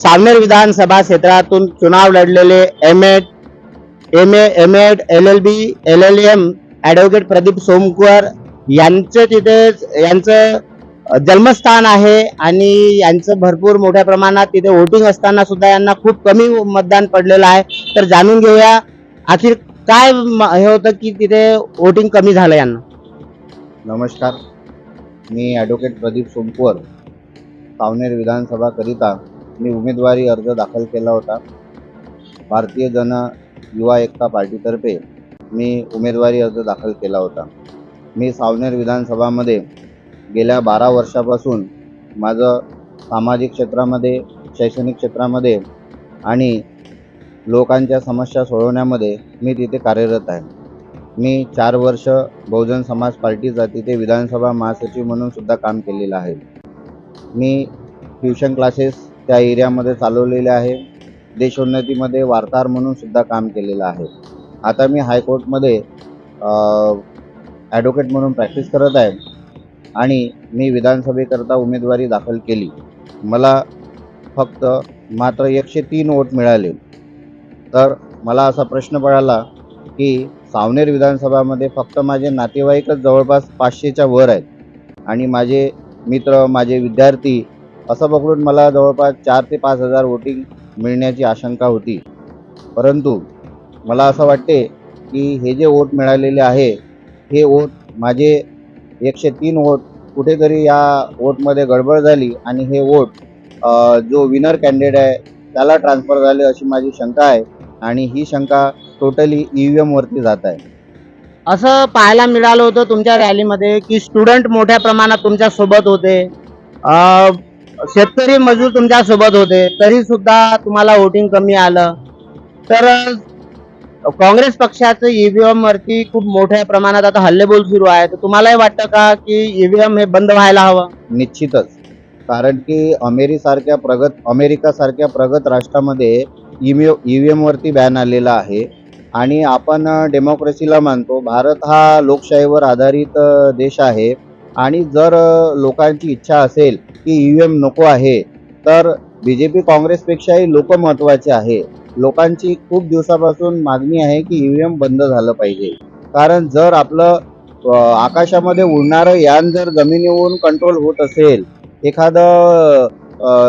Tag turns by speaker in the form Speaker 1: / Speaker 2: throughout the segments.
Speaker 1: सावनेर विधानसभा क्षेत्रातून चुनाव लढलेले M Ed M A M Ed L L B L L M advocate Pradeep Somkar यांचं तिथे यांचं जन्मस्थान आहे आणि यांचं भरपूर मोठ्या प्रमाणात तिथे वोटिंग असताना सुद्धा यांना खूप कमी मतदान पडलेलं आहे. तर जाणून घेऊया आखिर काय म- हे होतं की तिथे वोटिंग कमी झालं यांना?
Speaker 2: नमस्कार. मी ॲडव्होकेट प्रदीप सोमकुवर सावनेर विधानसभाकरिता मी उमेदवारी अर्ज दाखल केला होता. भारतीय जन युवा एकता पार्टीतर्फे मी उमेदवारी अर्ज दाखल केला होता. मी सावनेर विधानसभामध्ये गेल्या बारा वर्षापासून माझं सामाजिक क्षेत्रामध्ये शैक्षणिक क्षेत्रामध्ये आणि लोकांच्या समस्या सोडवण्यामध्ये मी तिथे कार्यरत आहे. मी चार वर्ष बहुजन समाज पार्टीचा तिथे विधानसभा महासचिव म्हणून सुद्धा काम केलेलं आहे. मी ट्युशन क्लासेस त्या एरियामध्ये चालवलेले आहे. देशोन्नतीमध्ये वार्ताहर म्हणून सुद्धा काम केलेलं आहे. आता मी हायकोर्टमध्ये ॲडव्होकेट म्हणून प्रॅक्टिस करत आहे आणि मी विधानसभेकरता उमेदवारी दाखल केली. मला फक्त मात्र एकशे तीन वोट मिळाले. तर मला असा प्रश्न पडाला की सावनेर विधानसभामध्ये फक्त माझे नातेवाईकच जवळपास पाचशेच्या वर आहेत. आणि माझे मित्र माझे विद्यार्थी असं पकडून मला जवळपास चार ते पाच हजार वोटिंग मिळण्याची आशंका होती. परंतु मला असं वाटते की हे जे वोट मिळालेले आहे हे वोट माझे एकशे तीन वोट कुठेतरी या वोटमध्ये गडबड झाली आणि हे वोट जो विनर कॅन्डिडेट आहे त्याला ट्रान्सफर झाले अशी माझी शंका आहे आणि ही शंका टोटली ई व्ही एमवरती जात आहे.
Speaker 1: असं पाहायला मिळालं होतं तुमच्या रॅलीमध्ये की स्टुडंट मोठ्या प्रमाणात तुमच्यासोबत होते. शेतकरी मजूर तुमच्यासोबत होते तरी सुद्धा तुम्हाला वोटिंग कमी आलं. तर काँग्रेस पक्षाचं ईव्हीएम वरती खूप मोठ्या प्रमाणात आता हल्लेबोल सुरू आहे. तर तुम्हालाही वाटतं का की ईव्हीएम हे बंद व्हायला हवं?
Speaker 2: निश्चितच. कारण की अमेरिसारख्या प्रगत अमेरिकासारख्या प्रगत राष्ट्रामध्ये ई व्ही एमवरती बॅन आलेला आहे. आणि आपण डेमोक्रेसीला मानतो. भारत हा लोकशाहीवर आधारित देश आहे. आणि जर लोकांची इच्छा असेल की ई व्ही एम नको आहे तर बी जे पी काँग्रेसपेक्षाही लोक महत्त्वाचे आहे. लोकांची खूप दिवसापासून मागणी आहे की ई व्ही एम बंद झालं पाहिजे. कारण जर आपलं आकाशामध्ये उडणारं यान जर जमिनीवरून कंट्रोल होत असेल एखादं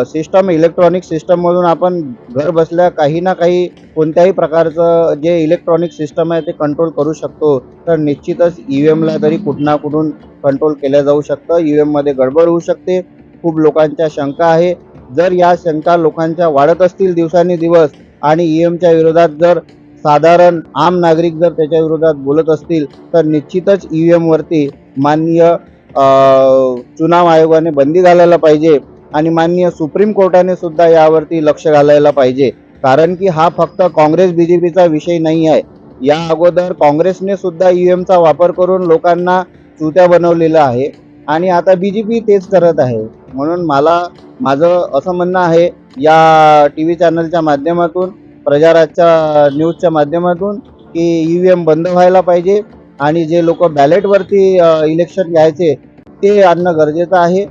Speaker 2: सिस्टम इलेक्ट्रॉनिक सिस्टममधून आपण घर बसल्या काही ना काही कोणत्याही प्रकारचं जे इलेक्ट्रॉनिक सिस्टम आहे ते कंट्रोल करू शकतो. तर निश्चितच ई व्ही एमला तरी कुठं ना कुठून कंट्रोल केलं जाऊ शकतं. ई व्ही एममध्ये गडबड होऊ शकते. खूप लोकांच्या शंका आहे. जर या शंका लोकांच्या वाढत असतील दिवसांनी आणि ई एमच्या विरोधात जर साधारण आम नागरिक जर त्याच्या विरोधात बोलत असतील तर निश्चितच ई व्ही एमवरती माननीय चुनाव आयोगाने बंदी घालायला पाहिजे. आणि माननीय सुप्रीम कोर्टाने सुद्धा यावरती लक्ष घालायला पाहिजे. कारण की हा फक्त काँग्रेस बी जे पीचा विषय नाही आहे. या अगोदर काँग्रेसने सुद्धा ई व्ही एमचा वापर करून लोकांना चुत्या बनवलेलं आहे. आणि आता बी जे पी तेच करत आहे. म्हणून मला माझं असं म्हणणं आहे या टी व्ही चॅनलच्या माध्यमातून प्रजाराजच्या न्यूजच्या माध्यमातून की ई व्ही एम बंद व्हायला पाहिजे. आणि जे लोक बॅलेटवरती इलेक्शन घ्यायचे ते आणणं गरजेचं आहे.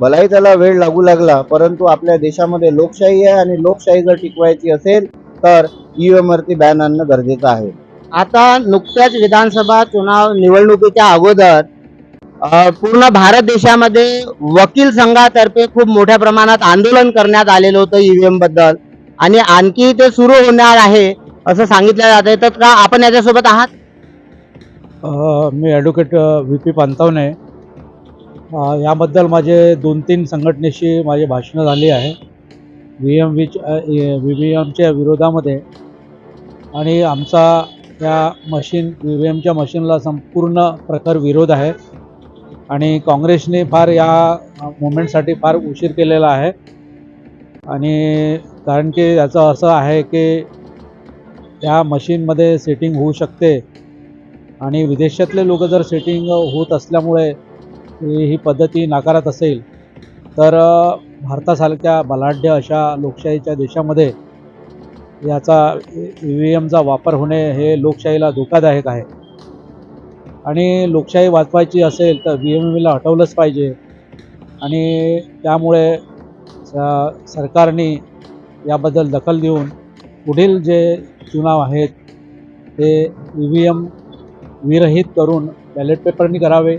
Speaker 2: भलाही त्याला वेळ लागू लागला परंतु आपल्या देशामध्ये लोकशाही आहे आणि लोकशाही जर टिकवायची असेल तर ई बॅन आणणं गरजेचं आहे.
Speaker 1: आता नुकत्याच विधानसभा चुनाव निवडणुकीच्या अगोदर पूर्ण भारत देशामध्ये वकील संघातर्फे खूप मोठ्या प्रमाणात आंदोलन करण्यात आलेलं होतं ईव्हीएमबद्दल. आणि आणखी ते सुरू होणार आहे असं सांगितलं जात आहे. तर का आपण याच्यासोबत आहात?
Speaker 3: मी ॲडव्होकेट व्ही पी पानतावणे याबद्दल माझे दोन तीन संघटनेशी माझे भाषणं झाली आहे. V M V V V एमच्या विरोधामध्ये आणि आमचा या मशीन व्ही व्ही एमच्या मशीनला संपूर्ण प्रकार विरोध आहे. आणि काँग्रेसने फार या मुवमेंटसाठी फार उशीर केलेला आहे. आणि कारण की याचं असं आहे की या मशीनमध्ये सेटिंग होऊ शकते. आणि विदेशातले लोक जर सेटिंग होत असल्यामुळे ही पद्धती नाकारत असेल तर भारतासारख्या बलाढ्य अशा लोकशाहीच्या देशामध्ये याचा ई व्ही एमचा वापर होणे हे लोकशाहीला धोकादायक आहे. आणि लोकशाही वाचवायची असेल तर व्ही एम एला हटवलंच पाहिजे. आणि त्यामुळे सरकारने याबद्दल दखल देऊन पुढील जे चुनाव आहेत ते ई व्ही एम विरहित करून बॅलेट पेपरनी करावे.